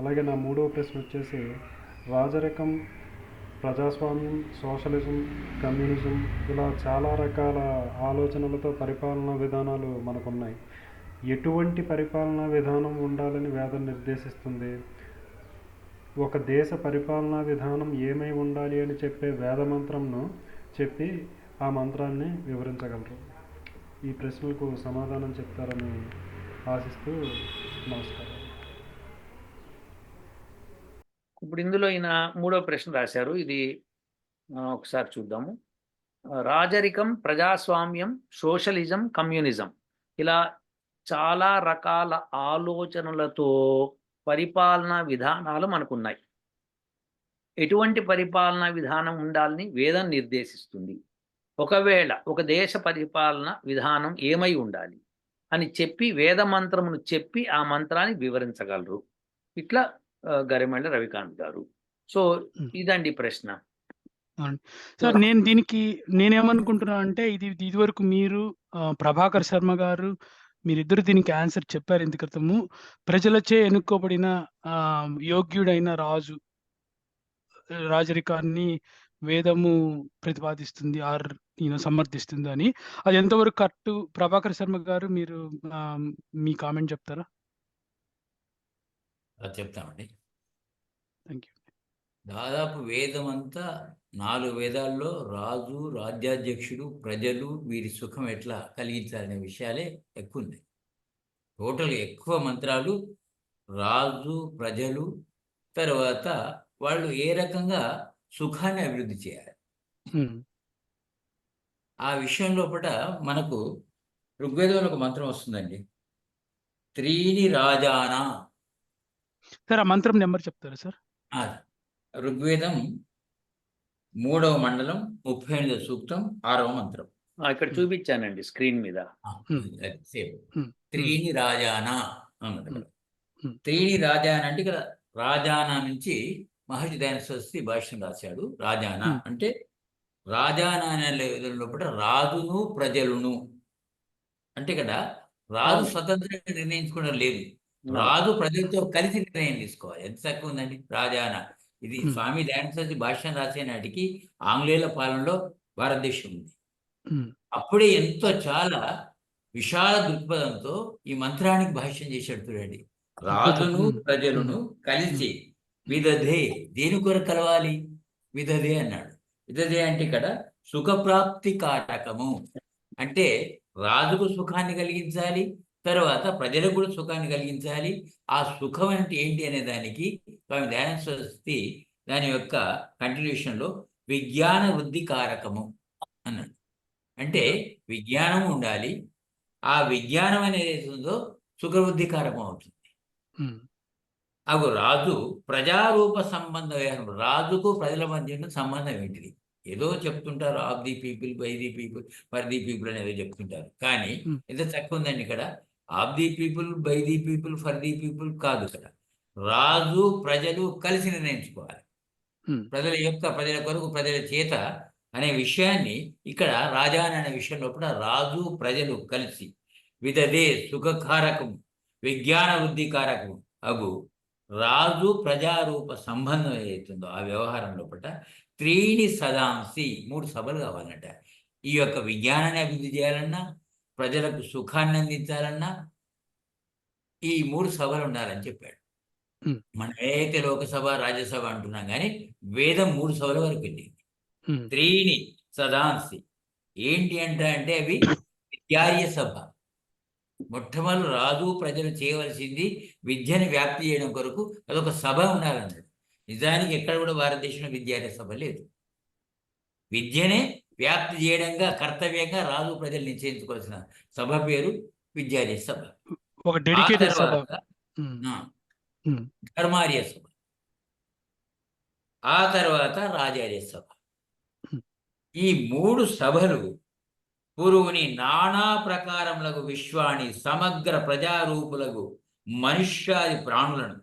అలాగే నా మూడవ ప్రశ్న వచ్చేసి రాజరికం ప్రజాస్వామ్యం సోషలిజం కమ్యూనిజం ఇలా చాలా రకాల ఆలోచనలతో పరిపాలనా విధానాలు మనకున్నాయి. ఎటువంటి పరిపాలనా విధానం ఉండాలని వేదం నిర్దేశిస్తుంది? ఒక దేశ పరిపాలనా విధానం ఏమై ఉండాలి అని చెప్పే వేద మంత్రంను చెప్పి ఆ మంత్రాన్ని వివరించగలరు. ఈ ప్రశ్నలకు సమాధానం చెప్తారని ఆశిస్తూ నమస్కారం. ఇప్పుడు ఇందులో ఈయన మూడో ప్రశ్న రాశారు. ఇది మనం ఒకసారి చూద్దాము. రాజరికం ప్రజాస్వామ్యం సోషలిజం కమ్యూనిజం. ఇలా చాలా రకాల ఆలోచనలతో పరిపాలనా విధానాలు మనకున్నాయి. ఎటువంటి పరిపాలనా విధానం ఉండాలని వేదం నిర్దేశిస్తుంది. ఒకవేళ ఒక దేశ పరిపాలన విధానం ఏమై ఉండాలి అని చెప్పి వేద మంత్రమును చెప్పి ఆ మంత్రాన్ని వివరించగలరు. ఇట్లా గరిమెళ్ళ రవికాంత్ గారు. సో. ఇదండి ప్రశ్న. సార్ నేను దీనికి నేనేమనుకుంటున్నా అంటే ఇది ఇదివరకు మీరు ఆ, ప్రభాకర్ శర్మ గారు మీరిద్దరు దీనికి ఆన్సర్ చెప్పారు ఇంత క్రితము ప్రజలచే ఎన్నుకోబడిన ఆ, యోగ్యుడైన రాజు రాజరికాన్ని వేదము ప్రతిపాదిస్తుంది ఆర్ ఈయన సమర్థిస్తుంది అని. అది ఎంతవరకు కరెక్ట్? ప్రభాకర్ శర్మ గారు మీరు మీ కామెంట్ చెప్తారా? అది చెప్తామండి. థ్యాంక్ యూ దాదాపు వేదం అంతా నాలుగు వేదాల్లో రాజు రాజ్యాధ్యక్షుడు ప్రజలు వీరి సుఖం ఎట్లా కలిగించాలనే విషయాలే ఎక్కువ ఉన్నాయి టోటల్ ఎక్కువ మంత్రాలు రాజు ప్రజలు తర్వాత వాళ్ళు ఏ రకంగా సుఖాన్ని అభివృద్ధి చేయాలి. ఉమ్, ఆ విషయం లోపల మనకు ఋగ్వేదంలో ఒక మంత్రం వస్తుందండి. త్రీని రాజానా సార్ ఆ మంత్రం నెంబర్ చెప్తారా సార్? ఆ, ఋగ్వేదం మూడవ మండలం ముప్పై ఎనిమిదవ సూక్తం ఆరవ మంత్రం. ఆ, ఇక్కడ చూపించానండి స్క్రీన్ మీద. త్రీని రాజానా. త్రీని రాజాన అంటే ఇక్కడ రాజానా నుంచి మహర్షి దయాన సరస్వతి భాష్యం రాశాడు రాజానా. అంటే రాజానా అనే లోపల రాజును ప్రజలును. అంటే ఇక్కడ రాజు. స్వతంత్రంగా నిర్ణయించుకోవడం లేదు. రాజు ప్రజలతో కలిసి నిర్ణయం తీసుకోవాలి. ఎంత తక్కువ ఉందండి రాజానా ఇది. స్వామి దయానంద భాష్యం రాసే నాటికి ఆంగ్లేయుల పాలనలో భారతదేశం ఉంది. అప్పుడే ఎంతో చాలా విశాల దృక్పథంతో ఈ మంత్రానికి భాష్యం చేశాడు చూడండి. రాజును ప్రజలను కలిసి విదధే. దేని కొరకు కలవాలి? విదధే అన్నాడు. విదధే అంటే ఇక్కడ సుఖప్రాప్తి కారకము. అంటే రాజుకు సుఖాన్ని కలిగించాలి తర్వాత ప్రజలకు కూడా సుఖాన్ని కలిగించాలి. ఆ సుఖం అంటే ఏంటి అనే దానికి స్వామి దయానంద సరస్వతి దాని యొక్క continuation లో విజ్ఞాన వృద్ధి కారకము అన్నాడు. అంటే విజ్ఞానం ఉండాలి. ఆ విజ్ఞానం అనేది ఉందో సుఖవృద్ధి కారకం అవుతుంది. అగు రాజు ప్రజారూప సంబంధ వ్యవహారం రాజుకు ప్రజల మధ్య ఉన్న సంబంధం ఏంటిది? ఏదో చెప్తుంటారు of the people by the people for the people అనేది చెప్తుంటారు. కానీ. ఎంత తక్కువ ఉందండి ఇక్కడ. Of the people by the people for the people కాదు ఇక్కడ రాజు ప్రజలు కలిసి నిర్ణయించుకోవాలి. ప్రజల యొక్క ప్రజల కొరకు ప్రజల చేత అనే విషయాన్ని ఇక్కడ రాజాన్ అనే విషయం లోపల రాజు ప్రజలు కలిసి విదదే సుఖకారకము విజ్ఞాన వృద్ధి కారకము అగు రాజు ప్రజారూప సంబంధం ఏదైతుందో ఆ వ్యవహారం లోపల త్రీని సదాంసి మూడు సభలు కావాలంట. ఈ యొక్క విజ్ఞానాన్ని అభివృద్ధి చేయాలన్నా ప్రజలకు సుఖాన్ని అందించాలన్నా ఈ మూడు సభలు ఉండాలని చెప్పాడు. మనం ఏదైతే లోకసభ రాజ్యసభ అంటున్నాం కానీ వేదం మూడు సభల వరకు వెళ్ళింది. త్రీని సదాంసి ఏంటి అంటే అంటే అవి విద్యార్య సభ. మొట్టమొదటి రాజు ప్రజలు చేయవలసింది విద్యను వ్యాప్తి చేయడం కొరకు అదొక సభ ఉండాలన్నాడు నిజానికి ఎక్కడ కూడా భారతదేశంలో విద్యార్య సభ లేదు. విద్యనే వ్యాప్తి చేయడంగా కర్తవ్యంగా రాజు ప్రజలు నిశ్చయించుకోవాల్సిన సభ పేరు విద్యార్య సభ. ఒక డెడికేటెడ్ సభ. ధర్మార్య సభ. ఆ తర్వాత రాజార్య సభ. ఈ మూడు సభలు పురువుని నానా ప్రకారములకు విశ్వాని సమగ్ర ప్రజారూపులకు మనుష్యాది ప్రాణులను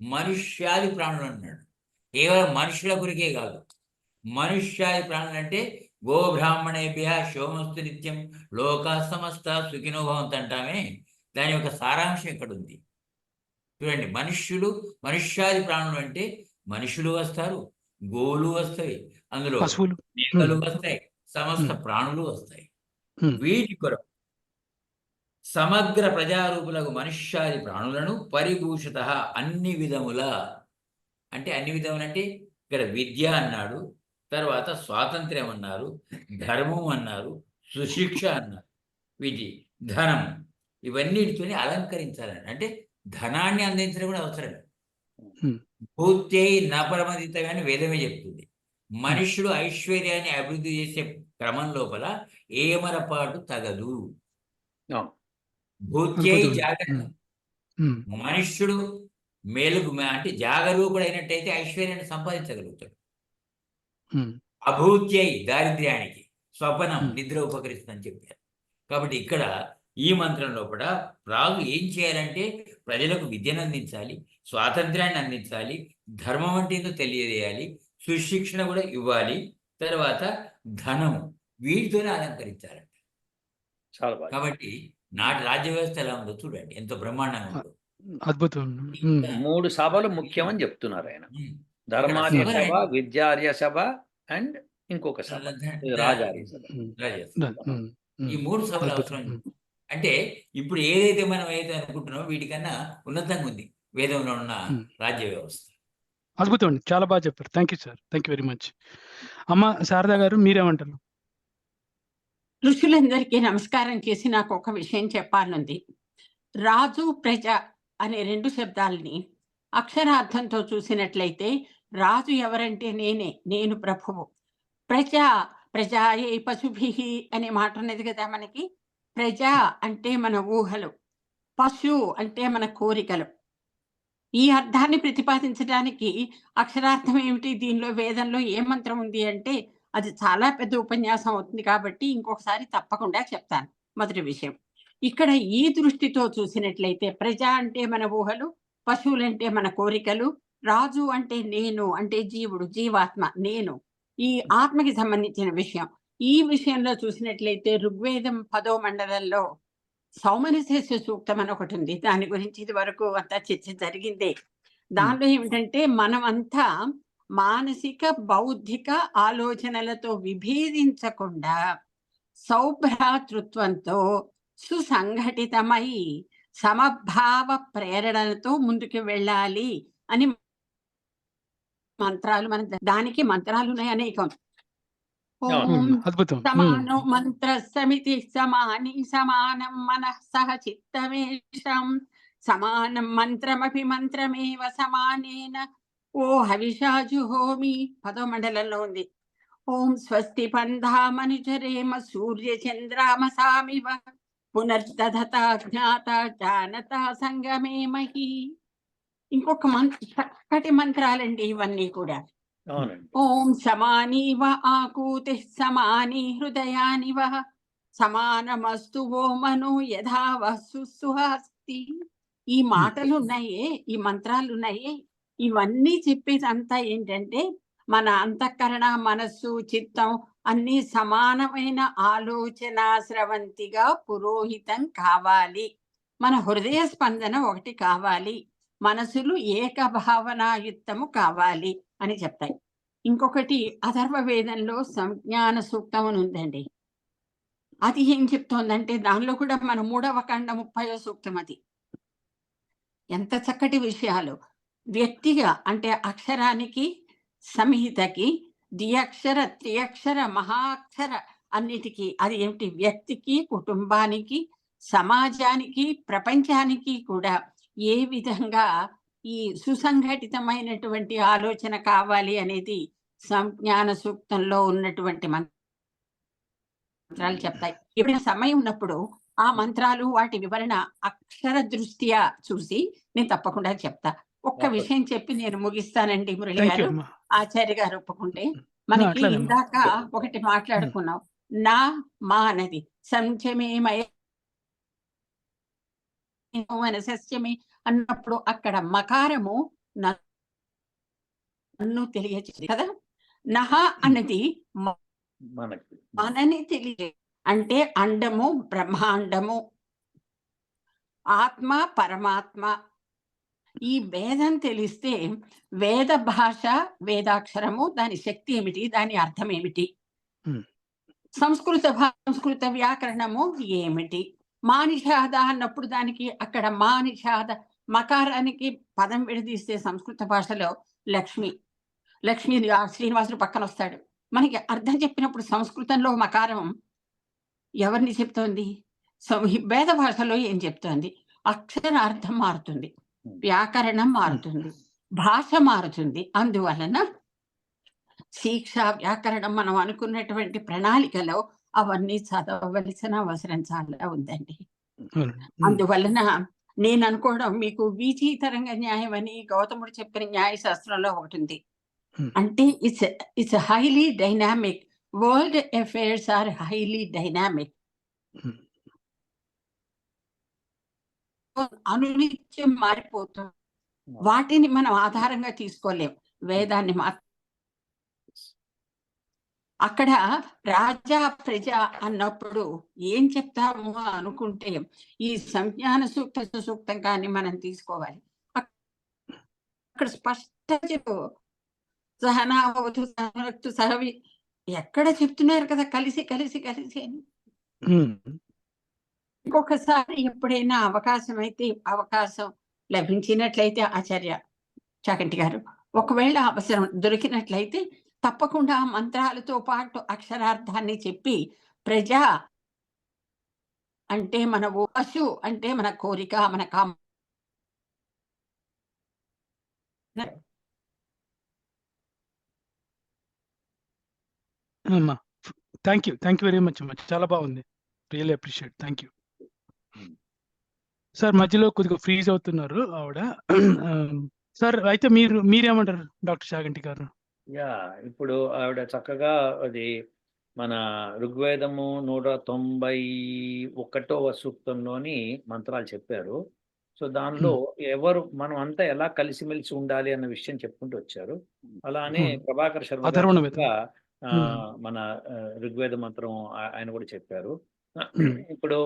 మనుష్యాది ప్రాణులు అన్నాడు కేవలం మనుషుల కొరికే కాదు. మనుష్యాది ప్రాణులు అంటే గోబ్రాహ్మణేభ్య శోమస్తు నిత్యం లోక సమస్త సుఖినోభవంత అంటామే దాని యొక్క సారాంశం ఇక్కడ ఉంది చూడండి మనుష్యులు మనుష్యాది ప్రాణులు అంటే మనుషులు వస్తారు గోవులు వస్తాయి అందులో మేకలు. వస్తాయి సమస్త. ప్రాణులు వస్తాయి. వీటి కొరకు సమగ్ర ప్రజారూపులకు మనుష్యాది ప్రాణులను పరిభూషిత అన్ని విధముల అంటే అన్ని విధములు అంటే ఇక్కడ విద్య అన్నాడు తర్వాత స్వాతంత్ర్యం అన్నారు ధర్మం అన్నారు సుశిక్ష అన్నారు వీటి ధనం ఇవన్నిటితోని అలంకరించాలని అంటే ధనాన్ని అందించడం కూడా అవసరమే. భూత్యై నపరమదిత అని వేదమే చెప్తుంది మనుష్యుడు ఐశ్వర్యాన్ని అభివృద్ధి చేసే క్రమం లోపల ఏమరపాటు తగదు. భూత్యై. జాగ్రత్త. మనుష్యుడు మేలుకు మే- అంటే జాగరూకుడైనట్టయితే ఐశ్వర్యాన్ని సంపాదించగలుగుతాడు. అభూత్యై దారిద్ర్యానికి స్వపనం. నిద్ర ఉపకరిస్తుందని చెప్పారు. కాబట్టి ఇక్కడ ఈ మంత్రం లోపల రాజు ఏం చేయాలంటే ప్రజలకు విద్యను అందించాలి స్వాతంత్ర్యాన్ని అందించాలి ధర్మం అంటే ఏంటో తెలియజేయాలి సుశిక్షణ కూడా ఇవ్వాలి తర్వాత ధనము వీటితోనే అలంకరించాలి చాలా బాగా కాబట్టి నాటి రాజ్య వ్యవస్థ ఎలా ఉందో చూడండి ఎంతో బ్రహ్మాండంగా ఉందో. అద్భుతం. మూడు సభలు ముఖ్యమని చెప్తున్నారు ఆయన. ధర్మార్య సభ విద్యార్య సభ అండ్ ఇంకొక సభ. రాజార్య సభ. ద- మ్మ్. ఈ. మూడు సభలు అవసరం మ్మ్. అంటే ఇప్పుడు ఏదైతే మనం ఏదైతే అనుకుంటున్నామో వీటికన్నా ఉన్నతంగా ఉంది. వేదంలో ఉన్న Hmm. రాజ్య వ్యవస్థ. అద్భుతం అండి. చాలా బాగా చెప్పారు. Thank you sir thank you very much అమ్మ శారదా గారు మీరేమంటారు? ఋషులందరికీ నమస్కారం చేసి నాకు ఒక విషయం చెప్పాలనుంది. రాజు ప్రజ అనే రెండు శబ్దాలని అక్షరార్థంతో చూసినట్లయితే రాజు ఎవరంటే నేనే నేను ప్రభువు. ప్రజ ప్రజాయే పశుభి అనే మాట ఉన్నది కదా మనకి? ప్రజ అంటే మన ఊహలు పశు అంటే మన కోరికలు. ఈ అర్థాన్ని ప్రతిపాదించడానికి అక్షరార్థం ఏమిటి? దీనిలో వేదంలో ఏ మంత్రం ఉంది అంటే అది చాలా పెద్ద ఉపన్యాసం అవుతుంది కాబట్టి ఇంకొకసారి తప్పకుండా చెప్తాను మొదటి విషయం. ఇక్కడ ఈ దృష్టితో చూసినట్లయితే ప్రజ అంటే మన ఊహలు పశువులంటే మన కోరికలు రాజు అంటే నేను అంటే జీవుడు జీవాత్మ నేను. ఈ ఆత్మకి సంబంధించిన విషయం. ఈ విషయంలో చూసినట్లయితే ఋగ్వేదం పదో మండలంలో సౌమనశేష సూక్తం అని ఒకటి ఉంది. దాని గురించి ఇది వరకు అంతా చర్చ జరిగిందే. దానిలో ఏమిటంటే మనం అంతా మానసిక బౌద్ధిక ఆలోచనలతో విభేదించకుండా సౌభ్రాతృత్వంతో సుసంఘటితమై సమభావ ప్రేరణలతో ముందుకు వెళ్ళాలి అని మంత్రాలు మన దానికి మంత్రాలు ఉన్నాయి అనేకం. సమానో మంత్ర సమితి సమాని సమానం మనః సహ చిత్తమేషాం. సమానం మంత్రమపి మంత్రమేవ సమానేన. ఓ హవిషా జుహోమి పదో మండలంలో ఉంది. ఓం స్వస్తి పంధామనుచరేమ సూర్య చంద్రామసామివ పునర్దధత జ్ఞాత జానత సంగమే మహి. ఇంకొక మంత్ర చక్కటి మంత్రాలండి ఇవన్నీ కూడా. ఓం సమానీవ ఆకూతి సమాని హృదయానివ. సమానమస్తు ఓ మను యథా వస్తు సుహాస్తి. ఈ మాటలు ఉన్నాయే ఈ మంత్రాలు ఉన్నాయే ఇవన్నీ చెప్పేదంతా ఏంటంటే మన అంతఃకరణ మనస్సు చిత్తం అన్ని సమానమైన ఆలోచన స్రవంతిగా పురోహితం కావాలి. మన హృదయ స్పందన ఒకటి కావాలి. మనసులు ఏకభావనాయుక్తము కావాలి అని చెప్తాయి. ఇంకొకటి అథర్వ వేదంలో సంజ్ఞాన సూక్తం అని ఉందండి. అది ఏం చెప్తోందంటే దానిలో కూడా మన మూడవ ఖండ ముప్పయో సూక్తం అది. ఎంత చక్కటి విషయాలు. వ్యక్తిగా అంటే అక్షరానికి సంహితకి ద్విఅక్షర త్రియక్షర మహాక్షర అన్నిటికీ అది ఏమిటి? వ్యక్తికి కుటుంబానికి సమాజానికి ప్రపంచానికి కూడా ఏ విధంగా ఈ సుసంఘటితమైనటువంటి ఆలోచన కావాలి అనేది సంజ్ఞాన సూక్తంలో ఉన్నటువంటి మంత్రాలు చెప్తాయి. ఎప్పుడైనా సమయం ఉన్నప్పుడు ఆ మంత్రాలు వాటి వివరణ అక్షర దృష్ట్యా చూసి నేను తప్పకుండా చెప్తా. ఒక్క. విషయం చెప్పి నేను ముగిస్తానండి మురళి గారు. ఆచార్య గారు ఒప్పుకుంటే మనకి. ఇందాక ఒకటి మాట్లాడుకున్నాం. నా మా అన్నది. సంచమేమయ సస్యమే అన్నప్పుడు అక్కడ మకారము నన్ను తెలియజేది కదా? నహ అన్నది మనని తెలియ అంటే అండము బ్రహ్మాండము ఆత్మ పరమాత్మ. ఈ వేదం తెలిస్తే వేద భాష వేదాక్షరము దాని శక్తి ఏమిటి? దాని అర్థం ఏమిటి. సంస్కృత సంస్కృత వ్యాకరణము ఏమిటి? మానిషాద అన్నప్పుడు దానికి అక్కడ మానిషాద మకారానికి పదం విడదీస్తే సంస్కృత భాషలో లక్ష్మి లక్ష్మి శ్రీనివాసుడు పక్కన వస్తాడు. మనకి అర్థం చెప్పినప్పుడు సంస్కృతంలో మకారం ఎవరిని చెప్తోంది? వేద భాషలో ఏం చెప్తోంది? అక్షరార్థం మారుతుంది వ్యాకరణం మారుతుంది భాష మారుతుంది. అందువలన శిక్ష వ్యాకరణం మనం అనుకున్నటువంటి ప్రణాళికలో అవన్నీ చదవవలసిన అవసరం చాలా ఉందండి. అందువలన నేను అనుకోవడం మీకు వీచి తరంగ న్యాయం అని గౌతముడు చెప్పిన న్యాయ శాస్త్రంలో ఒకటి ఉంది. అంటే it's it's highly dynamic. World affairs are highly dynamic. అనునిత్యం మారిపోతుంది వాటిని మనం ఆధారంగా తీసుకోలేం. వేదాన్ని మాత్రం అక్కడ రాజా ప్రజ అన్నప్పుడు ఏం చెప్తాము అనుకుంటే ఈ సంజ్ఞాన సూక్త సూక్తం కానీ మనం తీసుకోవాలి అక్- అక్కడ స్పష్ట చెప్పు సహనావతు సహనక్తు సహవి ఎక్కడ చెప్తున్నారు కదా కలిసి కలిసి కలిసి అని. ఇంకొకసారి ఎప్పుడైనా అవకాశం అయితే అవకాశం లభించినట్లయితే ఆచార్య చాకంటి గారు ఒకవేళ అవసరం దొరికినట్లయితే తప్పకుండా మంత్రాలతో పాటు అక్షరార్థాన్ని చెప్పి ప్రజా అంటే మన పశు అంటే మన కోరిక మన కామ అమ్మా thank you thank you very much అమ్మా. చాలా బాగుంది. Really appreciate thank you sir మధ్యలో కొద్దిగా ఫ్రీజ్ అవుతున్నారు ఆవిడ. సార్ అయితే మీరు మీరేమంటారు డాక్టర్ శాగంటి గారు? యా ఇప్పుడు ఆవిడ చక్కగా అది మన ఋగ్వేదము నూట తొంభై ఒకటవ సూక్తంలోని మంత్రాలు చెప్పారు సో దానిలో ఎవరు మనం అంతా ఎలా కలిసిమెలిసి ఉండాలి అన్న విషయం చెప్పుకుంటూ వచ్చారు అలానే. ప్రభాకర్ శర్మ. మన ఋగ్వేద మంత్రం ఆయన కూడా చెప్పారు. ఇప్పుడు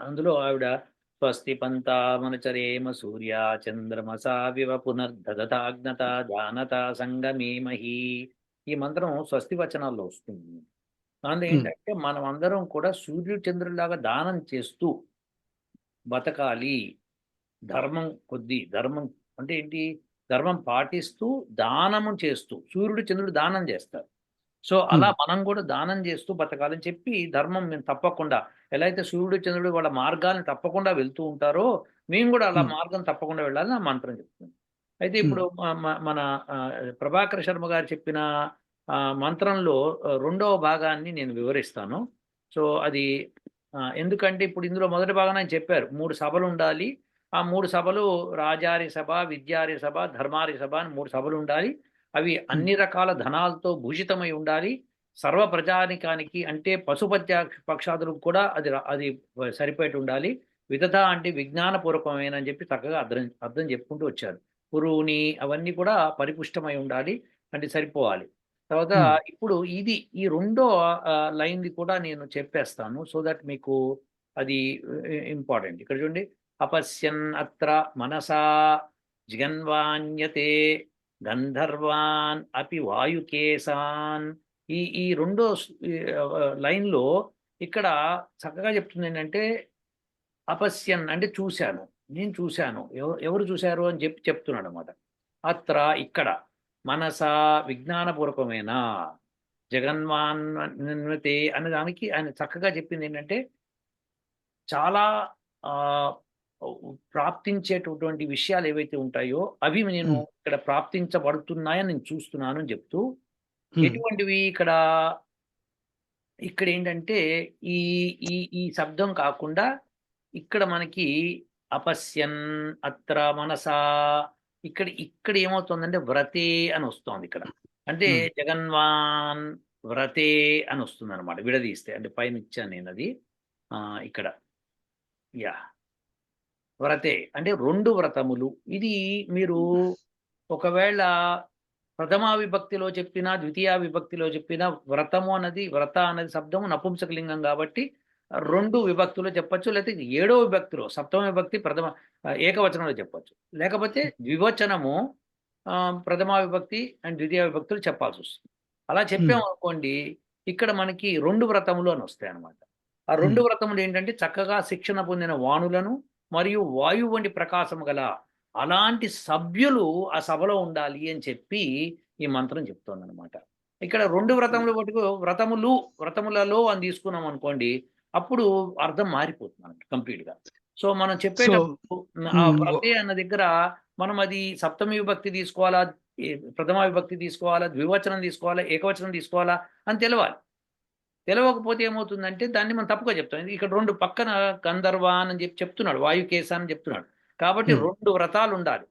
అందులో ఆవిడ స్వస్తి పంతామనుచరేమ సూర్య చంద్రమసా వివ పునర్దతాగ్నత జానత సంగమేమహి ఈ మంత్రం స్వస్తి వచనాల్లో వస్తుంది. Hmm. ఏంటంటే మనం అందరం కూడా సూర్యుడు చంద్రుడిలాగా దానం చేస్తూ బతకాలి. ధర్మం కొద్ది ధర్మం అంటే ఏంటి? ధర్మం పాటిస్తూ దానము చేస్తూ సూర్యుడు చంద్రుడు దానం చేస్తారు. సో అలా మనం కూడా దానం చేస్తూ బతకాలని చెప్పి ధర్మం మేము తప్పకుండా ఎలా అయితే సూర్యుడు చంద్రుడు వాళ్ళ మార్గాన్ని తప్పకుండా వెళ్తూ ఉంటారో మేము కూడా అలా. మార్గం తప్పకుండా వెళ్ళాలని నా మంత్రం చెప్తుంది అయితే ఇప్పుడు మన ప్రభాకర్ శర్మ గారు చెప్పిన మంత్రంలో రెండవ భాగాన్ని నేను వివరిస్తాను. సో అది ఎందుకంటే ఇప్పుడు ఇందులో మొదటి భాగం ఆయన చెప్పారు మూడు సభలు ఉండాలి. ఆ మూడు సభలు రాజారి సభ విద్యారి సభ ధర్మారి సభ అని మూడు సభలు ఉండాలి. అవి అన్ని రకాల ధనాలతో భూషితమై ఉండాలి. సర్వ ప్రజానికానికి అంటే పశుపత్య పక్షాదులకు కూడా అది అది సరిపోయేటి ఉండాలి. విధత అంటే విజ్ఞానపూర్వకమైన అని చెప్పి చక్కగా అర్థం అర్థం చెప్పుకుంటూ వచ్చారు. పురువుని అవన్నీ కూడా పరిపుష్టమై ఉండాలి అంటే సరిపోవాలి. తర్వాత. ఇప్పుడు ఇది ఈ రెండో లైన్ది కూడా నేను చెప్పేస్తాను. సో దట్ మీకు అది ఇంపార్టెంట్. ఇక్కడ చూడండి. అపశ్యన్ అత్ర మనసా జిగన్వాన్యతే గంధర్వాన్ అపి వాయుకేశాన్. ఈ ఈ రెండో లైన్లో ఇక్కడ చక్కగా చెప్తుంది ఏంటంటే అపశ్యన్ అంటే చూశాను నేను చూశాను ఎవరు ఎవరు చూశారు అని చెప్పి చెప్తున్నాడు అనమాట అత్ర ఇక్కడ మనస విజ్ఞానపూర్వకమైన జగన్మాన్వతే అనే దానికి ఆయన చక్కగా చెప్పింది ఏంటంటే చాలా ప్రాప్తించేటటువంటి విషయాలు ఏవైతే ఉంటాయో అవి నేను. ఇక్కడ ప్రాప్తించబడుతున్నాయని నేను చూస్తున్నాను అని చెప్తూ. ఎటువంటివి ఇక్కడ ఇక్కడ ఏంటంటే ఈ ఈ ఈ శబ్దం కాకుండా ఇక్కడ మనకి అపశ్యన్ అత్ర మనసా ఇక్కడ ఇక్కడ ఏమవుతుందంటే వ్రతే అని వస్తుంది ఇక్కడ అంటే. జగన్వాన్ వ్రతే అని వస్తుంది అనమాట విడదీస్తే అంటే పైన ఇచ్చాను నేను అది ఆ, ఇక్కడ యా వ్రతే. అంటే రెండు వ్రతములు. ఇది మీరు ఒకవేళ ప్రథమా విభక్తిలో చెప్పినా ద్వితీయ విభక్తిలో చెప్పినా వ్రతము అన్నది వ్రత అన్నది శబ్దము నపుంసకలింగం కాబట్టి రెండు విభక్తులు చెప్పొచ్చు. లేకపోతే ఏడో విభక్తిలో సప్తమ విభక్తి ప్రథమ ఏకవచనంలో చెప్పొచ్చు. లేకపోతే ద్వివచనము ప్రథమ విభక్తి అండ్ ద్వితీయ విభక్తులు చెప్పాల్సి వస్తుంది. అలా చెప్పాము అనుకోండి ఇక్కడ మనకి రెండు వ్రతములు అని వస్తాయి అన్నమాట ఆ రెండు వ్రతములు ఏంటంటే చక్కగా శిక్షణ పొందిన వాణులను మరియు వాయువు వంటి ప్రకాశము గల అలాంటి సభ్యులు ఆ సభలో ఉండాలి అని చెప్పి ఈ మంత్రం చెప్తోంది అనమాట ఇక్కడ రెండు వ్రతములు పట్టుకు వ్రతములు వ్రతములలో అని తీసుకున్నాం అనుకోండి అప్పుడు అర్థం మారిపోతుంది కంప్లీట్గా సో మనం చెప్పేటప్పుడు. వ్రతే అన్న దగ్గర మనం అది సప్తమి విభక్తి తీసుకోవాలా ప్రథమ విభక్తి తీసుకోవాలా ద్వివచనం తీసుకోవాలా ఏకవచనం తీసుకోవాలా అని తెలవాలి తెలవకపోతే ఏమవుతుందంటే దాన్ని మనం తప్పుగా చెప్తాం. ఇక్కడ రెండు పక్కన గంధర్వాన్ అని చెప్పి చెప్తున్నాడు వాయుకేశ అని చెప్తున్నాడు. కాబట్టి. రెండు వ్రతాలు ఉండాలి.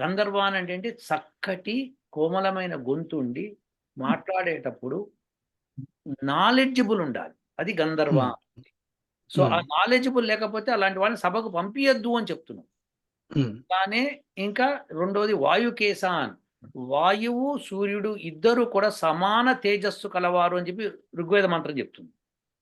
గంధర్వాన్ అంటే ఏంటి? చక్కటి కోమలమైన గొంతు ఉండి మాట్లాడేటప్పుడు నాలెడ్జబుల్ ఉండాలి. అది గంధర్వ సో ఆ. నాలెడ్జబుల్ లేకపోతే అలాంటి వాళ్ళని సభకు పంపించద్దు అని చెప్తున్నాం. అలానే ఇంకా రెండోది వాయుకేశాన్. వాయువు సూర్యుడు ఇద్దరు కూడా సమాన తేజస్సు కలవారు అని చెప్పి ఋగ్వేద మంత్రం చెప్తుంది.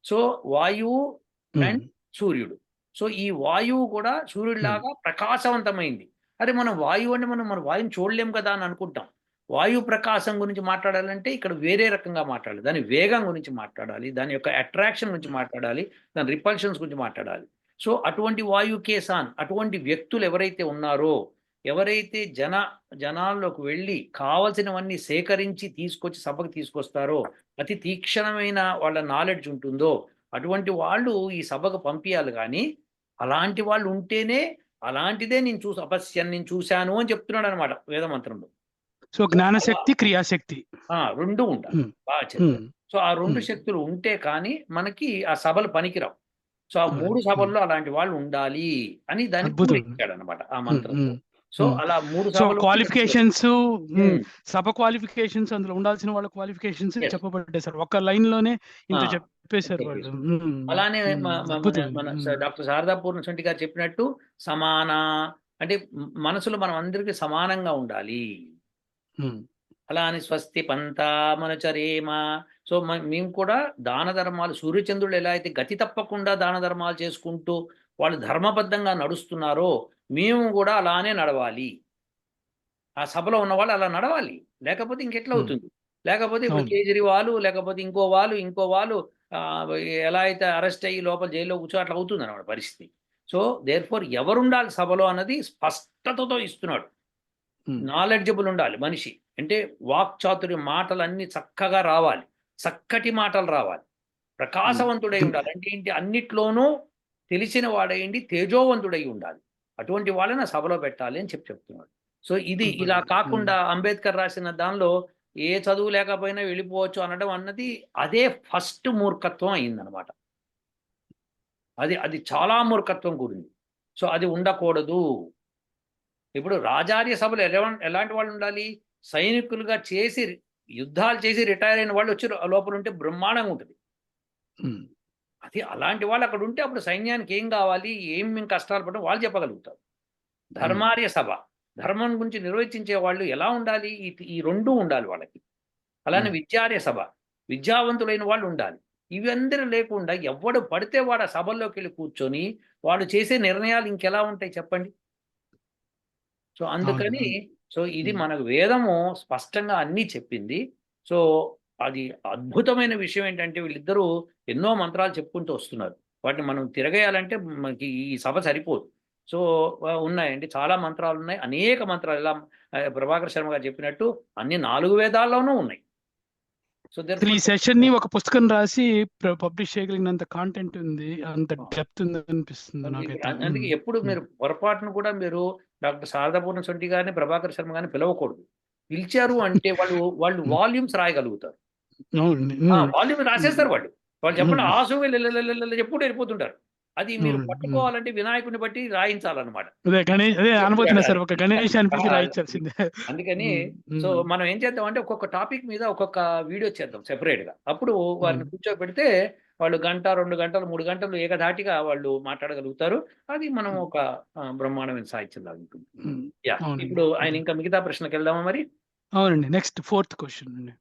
సో వాయువు And సూర్యుడు. సో ఈ వాయువు కూడా సూర్యుడిలాగా ప్రకాశవంతమైంది. అరే మనం వాయువు అంటే మనం మన వాయువుని చూడలేం కదా అని అనుకుంటాం. వాయు ప్రకాశం గురించి మాట్లాడాలంటే ఇక్కడ వేరే రకంగా మాట్లాడాలి. దాని వేగం గురించి మాట్లాడాలి. దాని యొక్క అట్రాక్షన్ గురించి మాట్లాడాలి. దాని రిపల్షన్స్ గురించి మాట్లాడాలి. సో అటువంటి వాయు కేసాన్ అటువంటి వ్యక్తులు ఎవరైతే ఉన్నారో ఎవరైతే జన జనాల్లోకి వెళ్ళి కావలసినవన్నీ సేకరించి తీసుకొచ్చి సభకు తీసుకొస్తారో అతి తీక్షణమైన వాళ్ళ నాలెడ్జ్ ఉంటుందో అటువంటి వాళ్ళు ఈ సభకు పంపించాలి కానీ అలాంటి వాళ్ళు ఉంటేనే అలాంటిదే నేను చూసి అపస్యాన్ని నేను చూశాను అని చెప్తున్నాడు అనమాట వేదమంత్రంలో. సో జ్ఞానశక్తి క్రియాశక్తి. ఆ రెండు ఉండాలి. ఉమ్, బాగా సో ఆ రెండు. శక్తులు ఉంటే కానీ మనకి ఆ సభలు పనికిరావు. సో ఆ. మూడు సభల్లో అలాంటి వాళ్ళు ఉండాలి అని దాన్ని అనమాట ఆ మంత్రం సో Hmm. అలా మూడు క్వాలిఫికేషన్స్ Hmm. సభ క్వాలిఫికేషన్స్ అందులో ఉండాల్సిన వాళ్ళ క్వాలిఫికేషన్స్. చెప్పబడ్డాయి సార్. ఒక లైన్లోనే ఇంత ఆ, చెప్పేశారు వాళ్ళు. అలానే. మన డాక్టర్ శారదా పూర్ణశంటి గారు చెప్పినట్టు సమాన అంటే మనసులో మనం అందరికీ సమానంగా ఉండాలి. అలా అని స్వస్తి పంత మనచరేమ సో మేము కూడా దాన ధర్మాలు సూర్యచంద్రులు ఎలా అయితే గతి తప్పకుండా దాన ధర్మాలు చేసుకుంటూ వాళ్ళు ధర్మబద్ధంగా నడుస్తున్నారో మేము కూడా అలానే నడవాలి. ఆ సభలో ఉన్న వాళ్ళు అలా నడవాలి. లేకపోతే ఇంకెట్లా. అవుతుంది? లేకపోతే ఇప్పుడు. కేజ్రీవాల్ లేకపోతే ఇంకో వాళ్ళు ఇంకో వాళ్ళు ఎలా అయితే అరెస్ట్ అయ్యి లోపల జైల్లో కూర్చో అట్లా అవుతుంది అన్నమాట పరిస్థితి. సో దేర్ ఫోర్ ఎవరుండాలి సభలో అన్నది స్పష్టతతో ఇస్తున్నాడు. నాలెడ్జబుల్ ఉండాలి మనిషి. అంటే వాక్చాతుర్య మాటలన్నీ చక్కగా రావాలి. చక్కటి మాటలు రావాలి. ప్రకాశవంతుడై ఉండాలి. అంటే ఏంటి? అన్నిట్లోనూ తెలిసిన వాడైండి తేజోవంతుడై ఉండాలి. అటువంటి వాళ్ళని సభలో పెట్టాలి అని చెప్పి చెప్తున్నాడు. సో ఇది ఇలా కాకుండా అంబేద్కర్ రాసిన దానిలో ఏ చదువు లేకపోయినా వెళ్ళిపోవచ్చు అనడం అన్నది అదే ఫస్ట్ మూర్ఖత్వం అయిందనమాట. అది అది చాలా మూర్ఖత్వం కూడింది. సో అది ఉండకూడదు. ఇప్పుడు రాజార్య సభలు ఎలా ఎలాంటి వాళ్ళు ఉండాలి? సైనికులుగా చేసి యుద్ధాలు చేసి రిటైర్ అయిన వాళ్ళు వచ్చి లోపల ఉంటే బ్రహ్మాండంగా ఉంటుంది. అది అలాంటి వాళ్ళు అక్కడ ఉంటే అప్పుడు సైన్యానికి ఏం కావాలి? ఏం మేము కష్టాలు పడడం? వాళ్ళు చెప్పగలుగుతారు. ధర్మార్య సభ. ధర్మం గురించి నిర్వచించే వాళ్ళు ఎలా ఉండాలి? ఈ ఈ రెండు ఉండాలి వాళ్ళకి. అలానే. విద్యార్య సభ. విద్యావంతులైన వాళ్ళు ఉండాలి. ఇవందరూ లేకుండా ఎవడు పడితే వాడు ఆ సభల్లోకి వెళ్ళి కూర్చొని వాడు చేసే నిర్ణయాలు ఇంకెలా ఉంటాయి చెప్పండి? సో అందుకని సో ఇది. మనకు వేదము స్పష్టంగా అన్నీ చెప్పింది. సో అది అద్భుతమైన విషయం ఏంటంటే వీళ్ళిద్దరూ ఎన్నో మంత్రాలు చెప్పుకుంటూ వస్తున్నారు. వాటిని మనం తిరగేయాలంటే మనకి ఈ సభ సరిపోదు. సో ఉన్నాయండి. చాలా మంత్రాలు ఉన్నాయి. అనేక మంత్రాలు. ఇలా ప్రభాకర్ శర్మ గారు చెప్పినట్టు అన్ని నాలుగు వేదాల్లోనూ ఉన్నాయి. సో ఈ సెషన్ని ఒక పుస్తకం రాసి పబ్లిష్ చేయగలిగినంత కాంటెంట్ ఉంది. అంత డెప్త్ ఉంది అనిపిస్తుంది అందుకే ఎప్పుడు మీరు పొరపాటును కూడా మీరు డాక్టర్ శారదాపూర్ణ సొంటి గారిని ప్రభాకర్ శర్మ గారిని పిలవకూడదు. పిలిచారు అంటే వాళ్ళు వాళ్ళు. వాల్యూమ్స్ రాయగలుగుతారు. వాల్యూమ్ రాసేస్తారు వాళ్ళు. వాళ్ళు చెప్పండి. ఆసు చెప్పుకుంటూ వెళ్ళిపోతుంటారు. అది మీరు. పట్టుకోవాలంటే వినాయకుడిని బట్టి రాయించాలన్నమాట. సార్ ఒక రాయించాల్సిందే. అందుకని సో మనం ఏం చేద్దాం అంటే ఒక్కొక్క టాపిక్ మీద ఒక్కొక్క వీడియో చేద్దాం సెపరేట్గా అప్పుడు వారిని కూర్చోబెడితే వాళ్ళు గంట రెండు గంటలు మూడు గంటలు ఏకధాటిగా వాళ్ళు మాట్లాడగలుగుతారు. అది మనం ఒక బ్రహ్మాండమైన సాహిత్యం ఉంటుంది యా. ఇప్పుడు ఆయన ఇంకా మిగతా ప్రశ్నకి వెళ్దామా మరి? అవునండి నెక్స్ట్ ఫోర్త్ క్వశ్చన్ అండి.